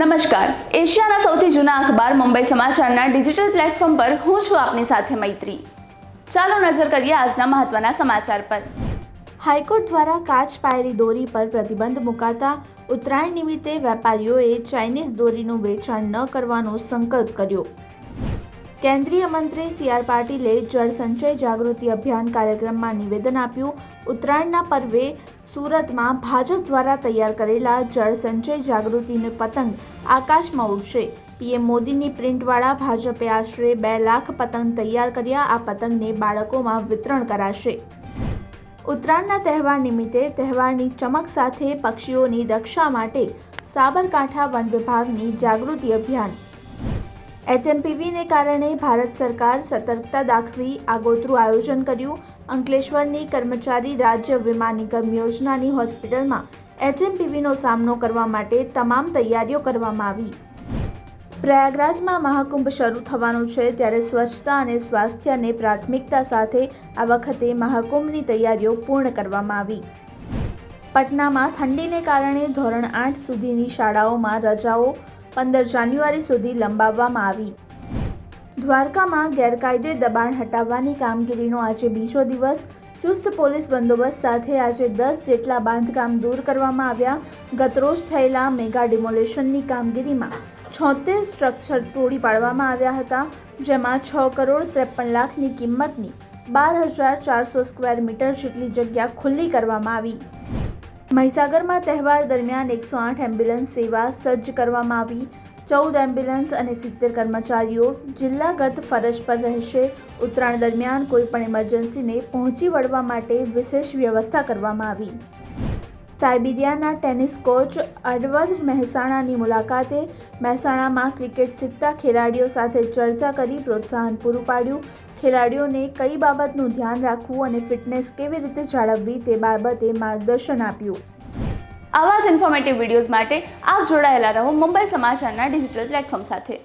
નમસ્કાર. એશિયાના સૌથી જૂના અખબાર મુંબઈ સમાચારના ડિજિટલ પ્લેટફોર્મ પર હું છું આપની સાથે મૈત્રી. ચાલો નજર કરીએ આજના મહત્વના સમાચાર પર. હાઈકોર્ટ દ્વારા કાચ પાયરી દોરી પર પ્રતિબંધ મુકાતા ઉત્તરાયણ નિમિત્તે વેપારીઓએ ચાઇનીઝ દોરીનું વેચાણ ન કરવાનો સંકલ્પ કર્યો. કેન્દ્રીય મંત્રી સી આર પાટીલે જળ સંચય જાગૃતિ અભિયાન કાર્યક્રમમાં નિવેદન આપ્યું. ઉત્તરાયણના પર્વે સુરતમાં ભાજપ દ્વારા તૈયાર કરેલા જળ સંચય જાગૃતિનો પતંગ આકાશમાં ઉડશે. પીએમ મોદીની પ્રિન્ટવાળા ભાજપે આશરે બે લાખ પતંગ તૈયાર કર્યા. આ પતંગને બાળકોમાં વિતરણ કરાશે. ઉત્તરાયણના તહેવાર નિમિત્તે તહેવારની ચમક સાથે પક્ષીઓની રક્ષા માટે સાબરકાંઠા વન વિભાગની જાગૃતિ અભિયાન એચએમપીવીને કારણે ભારત સરકાર સતર્કતા દાખવી આગોતરું આયોજન કર્યું. અંકલેશ્વરની કર્મચારી રાજ્ય વીમા નિગમ યોજનાની હોસ્પિટલમાં એચએમપીવીનો સામનો કરવા માટે તમામ તૈયારીઓ કરવામાં આવી. પ્રયાગરાજમાં મહાકુંભ શરૂ થવાનું છે ત્યારે સ્વચ્છતા અને સ્વાસ્થ્યને પ્રાથમિકતા સાથે આ વખતે મહાકુંભની તૈયારીઓ પૂર્ણ કરવામાં આવી. પટનામાં ઠંડીને કારણે ધોરણ આઠ સુધીની શાળાઓમાં રજાઓ પંદર જાન્યુઆરી સુધી લંબાવવામાં આવી. દ્વારકામાં ગેરકાયદે દબાણ હટાવવાની કામગીરીનો આજે બીજો દિવસ. ચુસ્ત પોલીસ બંદોબસ્ત સાથે આજે દસ જેટલા બાંધકામ દૂર કરવામાં આવ્યા. ગતરોજ થયેલા મેગા ડિમોલેશનની કામગીરીમાં છોતેર સ્ટ્રક્ચર તોડી પાડવામાં આવ્યા હતા, જેમાં છ કરોડ ત્રેપન લાખની કિંમતની બાર હજાર ચારસો સ્ક્વેર મીટર જેટલી જગ્યા ખુલ્લી કરવામાં આવી. મહીસાગરમાં તહેવાર દરમિયાન એકસો આઠ એમ્બ્યુલન્સ સેવા સજ્જ કરવામાં આવી. ચૌદ એમ્બ્યુલન્સ અને સિત્તેર કર્મચારીઓ જિલ્લાગત ફરજ પર રહેશે. ઉત્તરાયણ દરમિયાન કોઈપણ ઇમરજન્સીને પહોંચી વળવા માટે વિશેષ વ્યવસ્થા કરવામાં આવી. સાયબિરિયાના ટેનિસ કોચ અરવદ મહેસાણાની મુલાકાતે મહેસાણામાં ક્રિકેટ શીખતા ખેલાડીઓ સાથે ચર્ચા કરી પ્રોત્સાહન પૂરું પાડ્યું. ખેલાડીઓને કઈ બાબતનું ધ્યાન રાખવું અને ફિટનેસ કેવી રીતે જાળવવી તે બાબતે માર્ગદર્શન આપ્યું. આવા જ ઇન્ફોર્મેટિવ વિડીયોઝ માટે આપ જોડાયેલા રહો મુંબઈ સમાચારના ડિજિટલ પ્લેટફોર્મ સાથે.